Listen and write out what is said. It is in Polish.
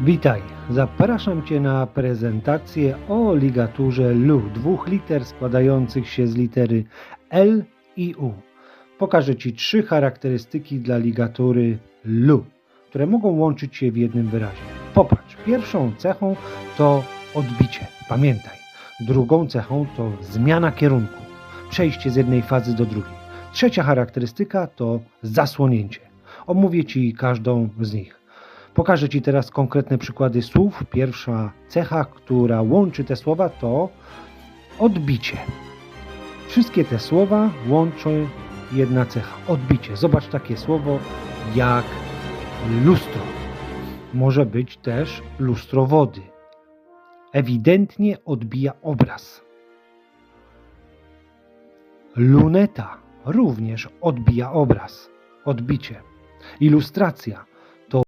Witaj, zapraszam Cię na prezentację o ligaturze LU, dwóch liter składających się z litery L i U. Pokażę Ci trzy charakterystyki dla ligatury LU, które mogą łączyć się w jednym wyrazie. Popatrz, pierwszą cechą to odbicie, pamiętaj. Drugą cechą to zmiana kierunku, przejście z jednej fazy do drugiej. Trzecia charakterystyka to zasłonięcie. Omówię Ci każdą z nich. Pokażę Ci teraz konkretne przykłady słów. Pierwsza cecha, która łączy te słowa, to odbicie. Wszystkie te słowa łączy jedna cecha odbicie. Zobacz takie słowo jak lustro. Może być też lustro wody. Ewidentnie odbija obraz. Luneta również odbija obraz. Odbicie. Ilustracja